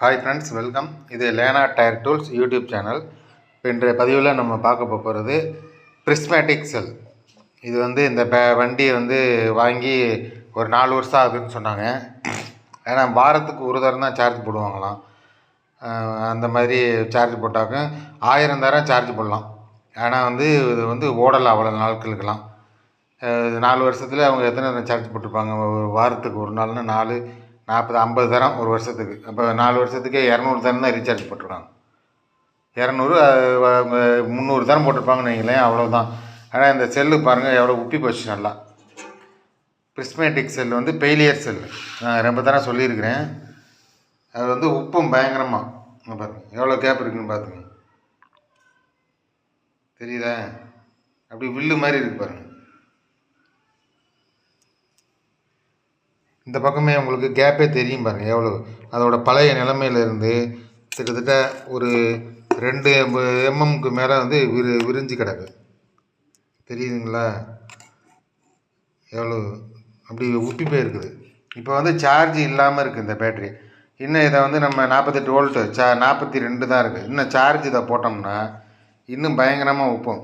Hi friends welcome இது Lena tyre tools YouTube channel இப்போ இன்றைய பதிவில் நம்ம பார்க்க போகிறது பிரிஸ்மேட்டிக் செல் இது வந்து இந்த பே வண்டியை வந்து வாங்கி ஒரு நாலு வருஷம் ஆகுதுன்னு சொன்னாங்க. ஏன்னா வாரத்துக்கு ஒரு தரம் தான் சார்ஜ் போடுவாங்களாம். அந்த மாதிரி சார்ஜ் போட்டாக்க ஆயிரம் தரம் சார்ஜ் போடலாம். ஆனால் வந்து இது வந்து ஓடலாம் அவ்வளோ நாட்களுக்கெல்லாம். நாலு வருஷத்தில் அவங்க எத்தனை சார்ஜ் போட்டிருப்பாங்க? ஒரு வாரத்துக்கு ஒரு நாள்னா நாலு நாற்பது ஐம்பது தரம் ஒரு வருஷத்துக்கு. அப்போ நாலு வருஷத்துக்கே இரநூறு தரம் தான் ரீசார்ஜ் போட்டிருக்காங்க. இரநூறு முந்நூறு தரம் போட்டிருப்பாங்கன்னு வைங்களேன் அவ்வளோதான் ஆனால் இந்த செல்லு பாருங்கள் எவ்வளோ உப்பி போச்சு நல்லா. பிரிஸ்மேட்டிக் செல் வந்து பெயிலியர் செல் நான் ரொம்ப தரம் சொல்லியிருக்கிறேன். அது வந்து உப்பும் பயங்கரமாக பாருங்க எவ்வளோ கேப் இருக்குன்னு பார்த்துங்க தெரியுதா? அப்படி வில்லு மாதிரி இருக்கு பாருங்கள் இந்த பக்கமே உங்களுக்கு கேப்பே தெரியும் பாருங்கள் எவ்வளோ அதோடய பழைய நிலமையிலேருந்து கிட்டத்தட்ட ஒரு ரெண்டு எம்எம்க்கு மேலே வந்து விரி விரிஞ்சு கிடக்கு. தெரியுதுங்களா? எவ்வளோ அப்படி உப்பி போயிருக்குது. இப்போ வந்து சார்ஜ் இல்லாமல் இருக்குது இந்த பேட்ரி இன்னும் இதை வந்து நம்ம நாற்பத்தெட்டு வோல்ட்டு சா நாற்பத்தி ரெண்டு தான் இருக்குது இன்னும் சார்ஜ் இதை போட்டோம்னா இன்னும் பயங்கரமாக உப்பும்.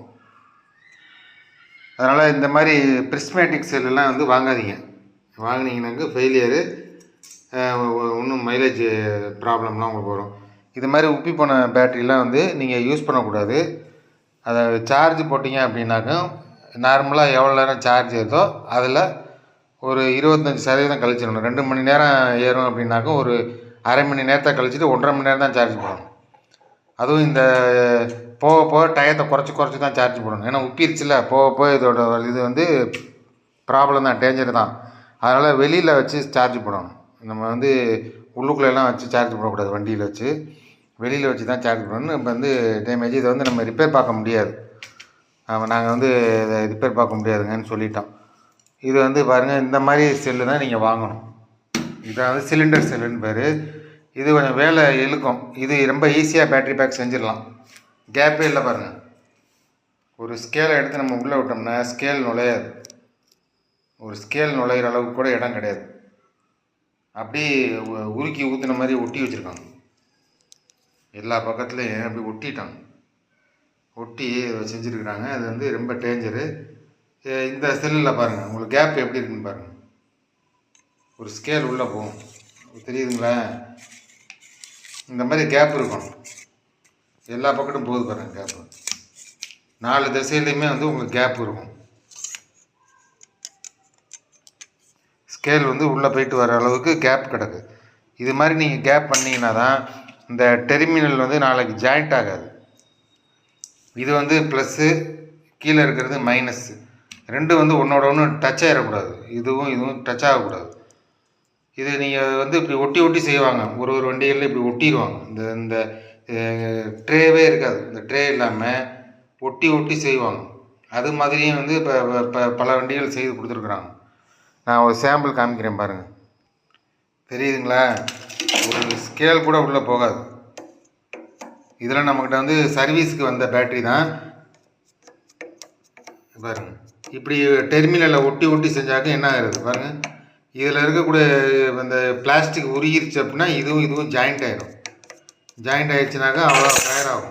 அதனால் இந்த மாதிரி பிரிஸ்மேட்டிக் செல்லாம் வந்து வாங்காதீங்க. வாங்கினீங்கன்னாக்க ஃபெயிலியரு இன்னும் மைலேஜ் ப்ராப்ளம்லாம் உங்களுக்கு வரும். இது மாதிரி உப்பி போன பேட்டரிலாம் வந்து நீங்கள் யூஸ் பண்ணக்கூடாது. அதை சார்ஜ் போட்டிங்க அப்படின்னாக்கா நார்மலாக எவ்வளோ நேரம் சார்ஜ் ஏறுதோ அதில் ஒரு இருபத்தஞ்சி சதவீதம் கழிச்சிடணும். ரெண்டு மணி நேரம் ஏறும் அப்படின்னாக்கா ஒரு அரை மணி நேரத்தை கழிச்சிட்டு ஒன்றரை மணி நேரம் தான் சார்ஜ் போடணும். அதுவும் இந்த போக போக டயத்தை குறைச்சி குறைச்சி தான் சார்ஜ் போடணும். ஏன்னா உப்பிருச்சுல போக போக இதோட இது வந்து ப்ராப்ளம் தான் டேஞ்சர் தான். அதனால் வெளியில் வச்சு சார்ஜ் போடணும். நம்ம வந்து உள்ளுக்குள்ளெல்லாம் வச்சு சார்ஜ் போடக்கூடாது வண்டியில் வச்சு. வெளியில் வச்சு தான் சார்ஜ் பண்ணணும் இப்போ வந்து டேமேஜ் இதை வந்து நம்ம ரிப்பேர் பார்க்க முடியாது. நாங்கள் வந்து இதை ரிப்பேர் பார்க்க முடியாதுங்கன்னு சொல்லிட்டோம். இது வந்து பாருங்கள் இந்த மாதிரி செல்லு தான் நீங்கள் வாங்கணும். இதான் வந்து சிலிண்டர் செல்லுன்னு பேர். இது கொஞ்சம் வேலை இழுக்கும். இது ரொம்ப ஈஸியாக பேட்ரி பேக் செஞ்சிடலாம். கேப்பே இல்லை பாருங்கள் ஒரு ஸ்கேலை எடுத்து நம்ம உள்ளே விட்டோம்னா ஸ்கேல் நுழையாது. ஒரு ஸ்கேல் நுழையிற அளவுக்கு கூட இடம் கிடையாது. அப்படியே உருக்கி ஊற்றுன மாதிரி ஒட்டி வச்சுருக்காங்க. எல்லா பக்கத்துலேயும் அப்படி ஒட்டிட்டாங்க. ஒட்டி செஞ்சுருக்குறாங்க. அது வந்து ரொம்ப டேஞ்சரு இந்த செல்லில் பாருங்கள் உங்களுக்கு கேப் எப்படி இருக்குன்னு பாருங்கள் ஒரு ஸ்கேல் உள்ளே போகும். தெரியுதுங்களா? இந்த மாதிரி கேப் இருக்கும். எல்லா பக்கத்தும் போகுது பாருங்கள் கேப்பு நாலு திசையிலையுமே வந்து உங்களுக்கு கேப் இருக்கும். ஸ்கேல் வந்து உள்ளே போயிட்டு வர அளவுக்கு கேப் கிடக்கு. இது மாதிரி நீங்கள் கேப் பண்ணிங்கன்னா தான் இந்த டெர்மினல் வந்து நாளைக்கு ஜாயிண்ட் ஆகாது. இது வந்து ப்ளஸ்ஸு கீழே இருக்கிறது மைனஸ் ரெண்டும் வந்து ஒன்றோட ஒன்று டச் ஆகிடக்கூடாது இதுவும் இதுவும் டச் ஆகக்கூடாது. இது நீங்கள் வந்து இப்படி ஒட்டி ஒட்டி செய்வாங்க. ஒரு ஒரு வண்டிகளில் இப்படி ஒட்டிடுவாங்க. இந்த இந்த ட்ரேவே இருக்காது. இந்த ட்ரே இல்லாமல் ஒட்டி ஒட்டி செய்வாங்க. அது மாதிரியும் வந்து இப்போ இப்போ பல வண்டிகள் செய்து கொடுத்துருக்குறாங்க. நான் ஒரு சாம்பிள் காமிக்கிறேன் பாருங்கள் தெரியுதுங்களா? ஒரு ஸ்கேல் கூட உள்ளே போகாது. இதெல்லாம் நம்மக்கிட்ட வந்து சர்வீஸுக்கு வந்த பேட்டரி தான். பாருங்கள் இப்படி டெர்மினலில் ஒட்டி ஒட்டி செஞ்சாக்க என்ன ஆகுறது? பாருங்கள் இதில் இருக்கக்கூடிய இந்த பிளாஸ்டிக் உருகிருச்சு அப்படின்னா இதுவும் இதுவும் ஜாயிண்ட் ஆகிடும் ஜாயிண்ட் ஆகிடுச்சுனாக்கா அவ்வளோ ஃபயர் ஆகும்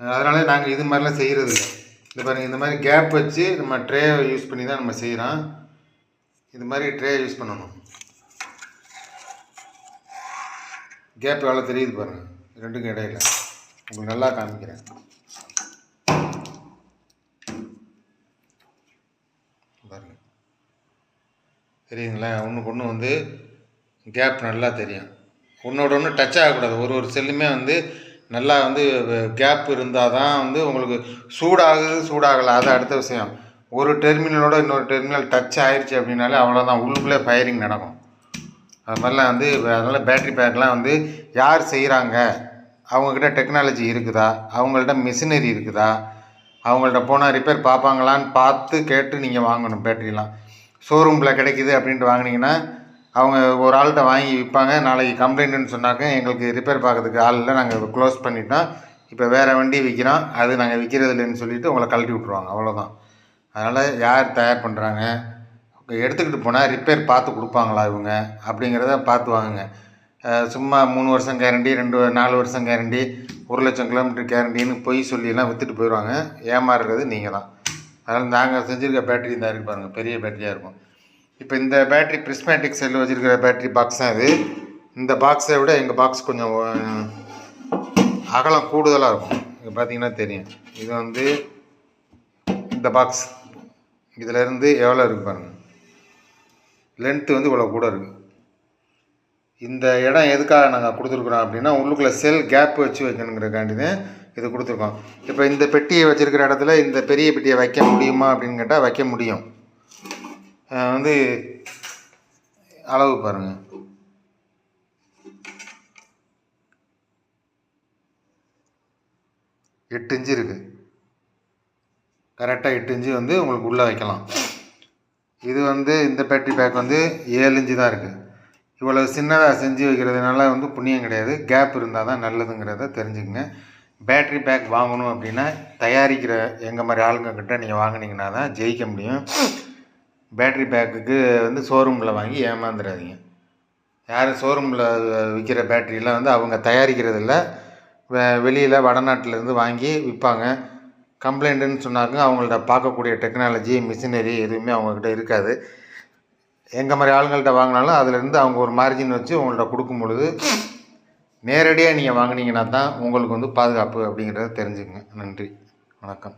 அதனால நாங்கள் இது மாதிரிலாம் செய்கிறது இல்லை. இந்த பாருங்கள் இந்த மாதிரி கேப் வச்சு நம்ம ட்ரே யூஸ் பண்ணி தான் நம்ம செய்கிறோம் இது மாதிரி ட்ரே யூஸ் பண்ணணும். கேப் எவ்வளோ தெரியுது பாருங்கள் ரெண்டுக்கும் இடையில. உங்களுக்கு நல்லா காமிக்கிறேன். பாருங்க. தெரியுங்களா ஒன்றுக்கு ஒன்று வந்து கேப் நல்லா தெரியும். ஒன்றோட ஒன்று டச் ஆகக்கூடாது. ஒரு ஒரு செல்லுமே வந்து நல்லா வந்து கேப் இருந்தால் தான் வந்து உங்களுக்கு சூடாகுது சூடாகலை. அது அடுத்த விஷயம். ஒரு டெர்மினலோட இன்னொரு டெர்மினல் டச் ஆயிடுச்சு அப்படின்னாலே அவ்வளோதான் உள்ளுக்குள்ளே ஃபயரிங் நடக்கும். அது மாதிரிலாம் வந்து அதனால் பேட்ரி பேக்லாம் வந்து யார் செய்கிறாங்க அவங்கக்கிட்ட டெக்னாலஜி இருக்குதா? அவங்கள்ட்ட மிஷினரி இருக்குதா? அவங்கள்ட்ட போனால் ரிப்பேர் பார்ப்பாங்களான்னு பார்த்து கேட்டு நீங்கள் வாங்கணும் பேட்டரிலாம் ஷோரூமில் கிடைக்குது அப்படின்ட்டு வாங்கினீங்கன்னா அவங்க ஒரு ஆள்கிட்ட வாங்கி விற்பாங்க. நாளைக்கு கம்ப்ளைண்ட்டுன்னு சொன்னாக்க எங்களுக்கு ரிப்பேர் பார்க்கறதுக்கு ஆள் இல்லை. நாங்கள் க்ளோஸ் பண்ணிட்டோம். இப்போ வேறு வண்டி விற்கிறோம் அது நாங்கள் விற்கிறது இல்லைன்னு சொல்லிட்டு உங்களை கழட்டி விட்ருவாங்க அவ்வளோதான் அதனால் யார் தயார் பண்ணுறாங்க எடுத்துக்கிட்டு போனால் ரிப்பேர் பார்த்து கொடுப்பாங்களா இவங்க? அப்படிங்கிறத பார்த்து வாங்குங்க. சும்மா மூணு வருஷம் கேரண்டி ரெண்டு நாலு வருஷம் கேரண்டி ஒரு லட்சம் கிலோமீட்டர் கேரண்டின்னு பொய் சொல்லியெல்லாம் விற்றுட்டு போயிடுவாங்க ஏமாறுறது நீங்கள் தான் அதனால் நாங்கள் செஞ்சுருக்க பேட்டரி இந்த இருக்கு பாருங்கள் பெரிய பேட்டரியாக இருக்கும். இப்போ இந்த பேட்டரி பிரிஸ்மேட்டிக் செல் வச்சுருக்கிற பேட்டரி பாக்ஸ் தான் இது. இந்த பாக்ஸை விட எங்கள் பாக்ஸ் கொஞ்சம் அகலம் கூடுதலாக இருக்கும். இங்கே பார்த்தீங்கன்னா தெரியும். இது வந்து இந்த பாக்ஸ் இதிலேருந்து எவ்வளோ இருக்குது பாருங்கள் லென்த்து வந்து இவ்வளோ கூட இருக்குது இந்த இடம் எதுக்காக நாங்கள் கொடுத்துருக்குறோம் அப்படின்னா உள்ளுக்குள்ளே செல் கேப் வச்சு வைக்கணுங்கிறக்காண்டி தான் இது கொடுத்துருக்கோம். இப்போ இந்த பெட்டியை வச்சுருக்கிற இடத்துல இந்த பெரிய பெட்டியை வைக்க முடியுமா அப்படின்னு கேட்டால் வைக்க முடியும். வந்து அளவு பாருங்கள் எட்டு இன்ச்சு இருக்குது கரெக்டாக எட்டு இன்ச்சு வந்து உங்களுக்கு உள்ளே வைக்கலாம். இது வந்து இந்த பேட்டரி பேக் வந்து ஏழு இன்ச்சு தான் இருக்குது இவ்வளோ சின்னதாக செஞ்சு வைக்கிறதுனால வந்து புண்ணியம் கிடையாது. கேப் இருந்தால் தான் நல்லதுங்கிறத தெரிஞ்சுக்கங்க. பேட்ரி பேக் வாங்கணும் அப்படின்னா தயாரிக்கிற எங்கள் மாதிரி ஆளுங்க கிட்ட நீங்கள் வாங்குனீங்கன்னா தான் ஜெயிக்க முடியும். பேட்ரி பேக்குக்கு வந்து ஷோரூமில் வாங்கி ஏமாந்துடாதீங்க யாரும் ஷோரூமில் விற்கிற பேட்டரியெலாம் வந்து அவங்க தயாரிக்கிறதில்ல. வெளியில் வடநாட்டிலேருந்து வாங்கி விற்பாங்க கம்ப்ளைண்ட்டுன்னு சொன்னாங்க அவங்கள்ட்ட பார்க்கக்கூடிய டெக்னாலஜி மிஷினரி எதுவுமே அவங்கக்கிட்ட இருக்காது. எங்கள் மாதிரி ஆளுங்கள்ட்ட வாங்கினாலும் அதுலேருந்து அவங்க ஒரு மார்ஜின் வச்சு உங்கள்ட்ட கொடுக்கும் பொழுது நேரடியாக நீங்கள் வாங்கினீங்கன்னா தான் உங்களுக்கு வந்து பாதுகாப்பு அப்படிங்கிறத தெரிஞ்சுக்கங்க. நன்றி. வணக்கம்.